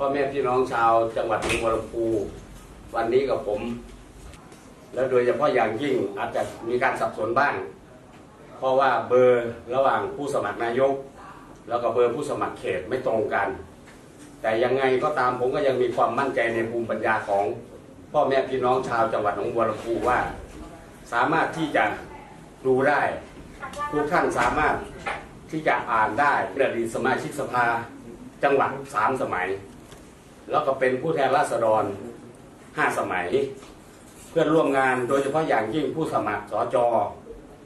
พ่อแม่พี่น้องชาวจังหวัดหนองบัวลำพูวันนี้กับผม แล้วโดยเฉพาะอย่างยิ่งอาจจะมีการสับสนบ้าง เพราะว่าเบอร์ระหว่างผู้สมัครนายก แล้วก็เบอร์ผู้สมัครเขตไม่ตรงกัน แต่ยังไงก็ตามผมก็ยังมีความมั่นใจในภูมิปัญญาของพ่อแม่พี่น้องชาวจังหวัดหนองบัวลำพูว่า สามารถที่จะดูได้ ทุกท่านสามารถที่จะอ่านได้เป็นอดีตสมาชิกสภาจังหวัดสามสมัย แล้วก็เป็นผู้แทนราษฎรห้าสมัย เพื่อนร่วมงานโดยเฉพาะอย่างยิ่งผู้สมัครสจ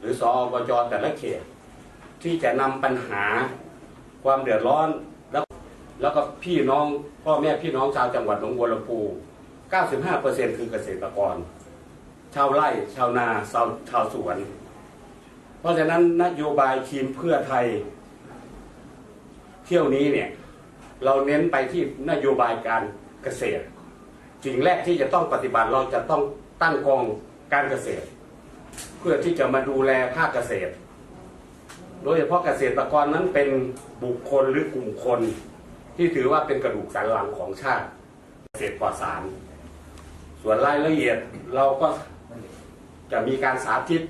หรือสอบจแต่ละเขต ที่จะนำปัญหาความเดือดร้อนแล้วแล้วก็พี่น้องพ่อแม่พี่น้องชาวจังหวัดหนองบัวลำพู 95%คือเกษตรกร ชาวไร่ชาวนาชาวชาวสวน เพราะฉะนั้นนโยบายทีมเพื่อไทย เที่ยวนี้เนี่ย เราเน้นไปที่นโยบายการเกษตรสิ่งแรกที่จะต้องปฏิบัติเราจะต้องตั้งกองการเกษตร เพื่อที่จะมาดูแลภาคเกษตร โดยเฉพาะเกษตรกรนั้นเป็นบุคคลหรือกลุ่มคน ที่ถือว่าเป็นกระดูกสันหลังของชาติ เกษตรปลอดสาร ส่วนรายละเอียดเราก็จะมีการสาธิต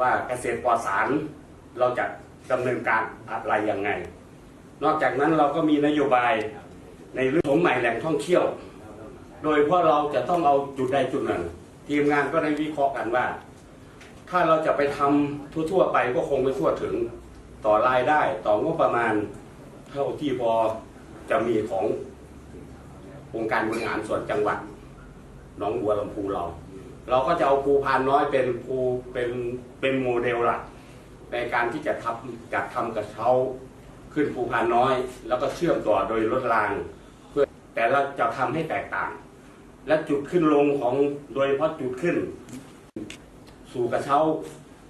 ว่าเกษตรปลอดสารเราจะดำเนินการอะไรยังไง นอกจากนั้นเราก็มีนโยบายในเรื่องของใหม่แหล่งท่องเที่ยว โดยเพราะเราจะต้องเอาจุดใดจุดหนึ่ง ทีมงานก็ได้วิเคราะห์กันว่า ถ้าเราจะไปทำทั่วๆไปก็คงไม่ทั่วถึงต่อรายได้ต่องบประมาณเท่าที่พอจะมีขององค์การบริหารส่วนจังหวัดหนองบัวลำพูเรา เราก็จะเอาภูพานน้อยเป็นภูเป็นเป็นโมเดลหลักในการที่จะทำจัดทำกระเช้า ขึ้นภูพานน้อย แล้วก็เชื่อมต่อโดยรถราง เพื่อแต่เราจะทำให้แตกต่าง และจุดขึ้นลงของโดยเฉพาะจุดขึ้น สู่กระเช้า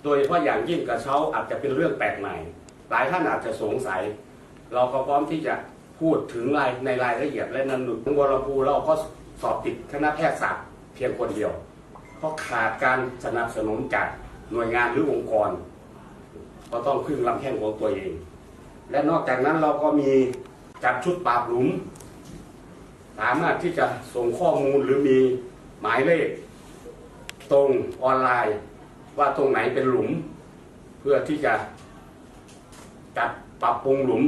โดยเฉพาะอย่างยิ่งกระเช้าอาจจะเป็นเรื่องแปลกใหม่ หลายท่านอาจจะสงสัย เราก็พร้อมที่จะพูดถึงรายในรายละเอียดและนันหนุนวรภูเราก็สอบติดคณะแพทยศาสตร์เพียงคนเดียว เพราะขาดการสนับสนุนจากหน่วยงานหรือองค์กร ก็ต้องพึ่งลำแข้งของตัวเอง และนอกจากนั้นเราก็มีจัดชุดปราบหลุม สามารถที่จะส่งข้อมูลหรือมีหมายเลข ตรงออนไลน์ ว่าตรงไหนเป็นหลุม เพื่อที่จะจัดปรับปรุงหลุม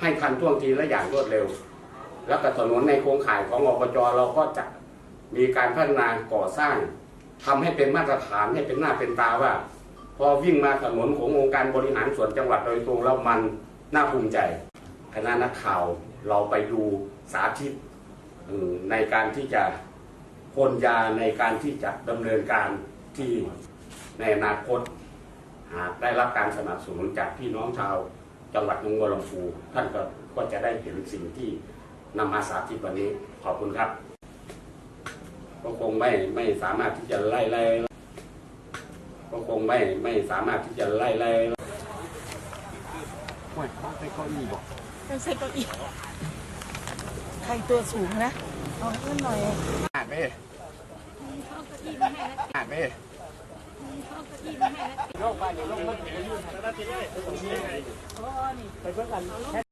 ให้ทันท่วงทีและอย่างรวดเร็ว แล้วก็ถนนในโครงข่ายของอบจเราก็จะมีการพัฒนาก่อสร้างทำให้เป็นมาตรฐานให้เป็นหน้าเป็นตาว่า พอวิ่งมาถนนขององค์การบริหารส่วนจังหวัดโดยตรงแล้วมันน่าภูมิใจ คณะนักข่าวเราไปดูสาธิตในการที่จะพ่นยาในการที่จะดำเนินการที่ในอนาคต หากได้รับการสนับสนุนจากพี่น้องชาวจังหวัดนงบัวลำพูท่านก็ก็จะได้เห็นสิ่งที่นำมาสาธิตวันนี้ขอบคุณครับก็คงไม่ไม่สามารถที่จะไล่ไล่ ก็คงไม่ไม่สามารถที่จะไล่ไล่ต้องใช้เก้าอี้ใครตัวสูงนะเอาให้นหน่อยอ่านไหมอ่านไหมไปเพื่อกันแค่